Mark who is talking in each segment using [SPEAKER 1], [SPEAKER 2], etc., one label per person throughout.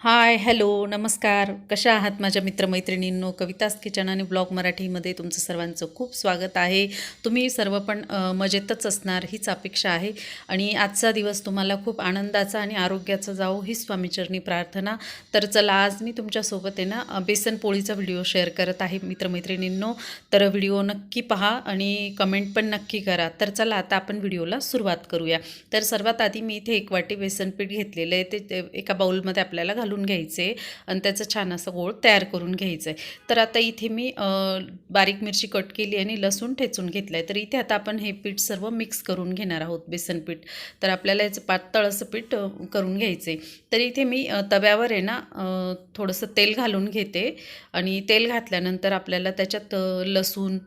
[SPEAKER 1] Hi hello नमस्कार. कशा आहात माझ्या मित्रमैत्रिणींनो? कवितास किचन आणि ब्लॉग मराठीमध्ये तुमचं सर्वांचं खूप स्वागत आहे. तुम्ही सर्व पण मजेतच असणार हीच अपेक्षा आहे. आणि आजचा दिवस तुम्हाला खूप आनंदाचा आणि आरोग्याचा जावो ही स्वामीचरणी प्रार्थना. तर चला आज मी तुमच्यासोबत आहे ना बेसन पोळीचा व्हिडिओ शेअर करत आहे मित्रमैत्रिणींनो. तर व्हिडिओ नक्की पहा आणि कमेंट पण नक्की करा. तर चला आता आपण व्हिडिओला सुरुवात करूया. तर सर्वात आधी मी इथे एक वाटी बेसन पीठ घेतलेलं आहे. ते- एका बाउलमध्ये आपल्याला घालून घ्यायचे आणि त्याचं छान असं गोळ तयार करून घ्यायचं आहे तर आता इथे मी बारीक मिरची कट केली आणि लसूण ठेचून घेतलं आहे तर इथे आता आपण हे पीठ सर्व मिक्स करून घेणार आहोत बेसन पीठ. तर आपल्याला याचं पातळ असं पीठ करून घ्यायचं आहे तर इथे मी तव्यावर आहे ना थोडंसं तेल घालून घेते. आणि तेल घातल्यानंतर आपल्याला त्याच्यात लसूण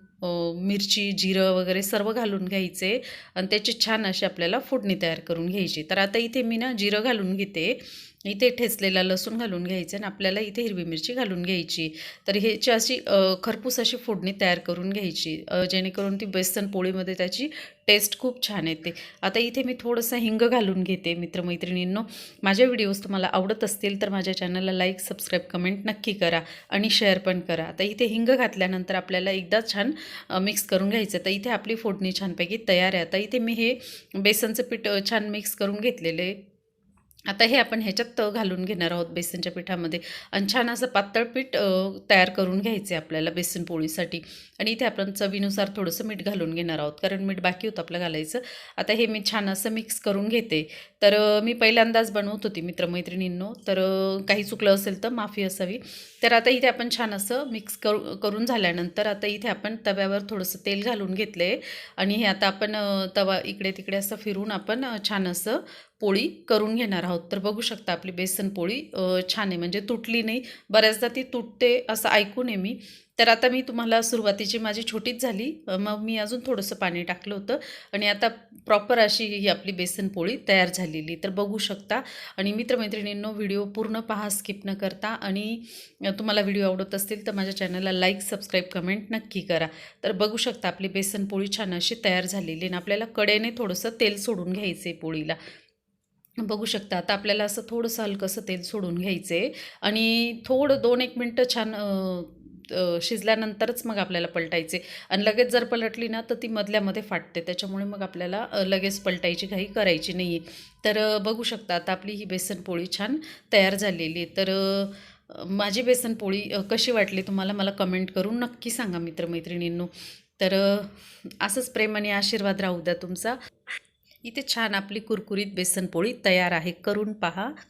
[SPEAKER 1] मिरची जिरं वगैरे सर्व घालून घ्यायचे आणि त्याची छान अशी आपल्याला फोडणी तयार करून घ्यायची. तर आता इथे मी ना जिरं घालून घेते. इथे ठेचलेला लसूण घालून घ्यायचं आणि आपल्याला इथे हिरवी मिरची घालून घ्यायची. तर ह्याची अशी खरपूस अशी फोडणी तयार करून घ्यायची जेणेकरून ती बेसन पोळीमध्ये त्याची टेस्ट खूप छान येते. आता इथे मी थोडंसं हिंग घालून घेते मित्रमैत्रिणींनो. माझ्या व्हिडिओज तुम्हाला आवडत असतील तर माझ्या चॅनलला लाईक सबस्क्राईब कमेंट नक्की करा आणि शेअर पण करा. आता इथे हिंग घातल्यानंतर आपल्याला एकदा छान मिक्स करून घ्यायचं तर इथे आपली फोडणी छानपैकी तयार आहे. आता इथे मी हे बेसनचं पीठ छान मिक्स करून घेतलेलं आहे. आता हे आपण ह्याच्यात घालून घेणार आहोत बेसनच्या पिठामध्ये. आणि छान असं पातळ पीठ तयार करून घ्यायचे आपल्याला बेसन पोळीसाठी. आणि इथे आपण चवीनुसार थोडंसं मीठ घालून घेणार आहोत कारण मीठ बाकी होतं आपलं घालायचं. आता हे मी छान असं मिक्स करून घेते. तर मी पहिल्यांदाच बनवत होती मित्रमैत्रिणींनो. तर काही चुकलं असेल तर माफी असावी. तर आता इथे आपण छान असं मिक्स करू करून झाल्यानंतर आता इथे आपण तव्यावर थोडंसं तेल घालून घेतलं आहे आणि हे आता आपण तवा इकडे तिकडे असं फिरून आपण छान असं पोळी करून घेणार आहोत. तर बघू शकता आपली बेसन पोळी छान आहे. म्हणजे तुटली नाही. बऱ्याचदा ती तुटते असं ऐकून आहे मी. तर आता मी तुम्हाला सुरुवातीची माझी छोटीच झाली. मग मी अजून थोडंसं पाणी टाकलं होतं. आणि आता प्रॉपर अशी ही आपली बेसन पोळी तयार झालेली. तर बघू शकता. आणि मित्रमैत्रिणींनो व्हिडिओ पूर्ण पहा स्किप न करता. आणि तुम्हाला व्हिडिओ आवडत असतील तर माझ्या चॅनलला लाईक सबस्क्राईब कमेंट नक्की करा. तर बघू शकता आपली बेसन पोळी छान अशी तयार झालेली आहे. आणि आपल्याला कडेने थोडंसं तेल सोडून घ्यायचं आहे पोळीला. बघू शकता. आता आपल्याला असं थोडंसं हलकंसं तेल सोडून घ्यायचं आहे आणि थोडं दोन एक मिनटं छान शिजल्यानंतरच मग आपल्याला पलटायचे आणि लगेच जर पलटली ना तर ती मधल्यामध्ये फाटते. त्याच्यामुळे मग आपल्याला लगेच पलटायची घाई करायची नाही आहे तर बघू शकता आता आपली ही बेसन पोळी छान तयार झालेली आहे. तर माझी बेसन पोळी कशी वाटली तुम्हाला मला कमेंट करून नक्की सांगा मित्रमैत्रिणींनो. तर असंच प्रेम आणि आशीर्वाद राहू द्या तुमचा. इथे छान आपली कुरकुरीत बेसनपोळी तयार आहे. करून पहा.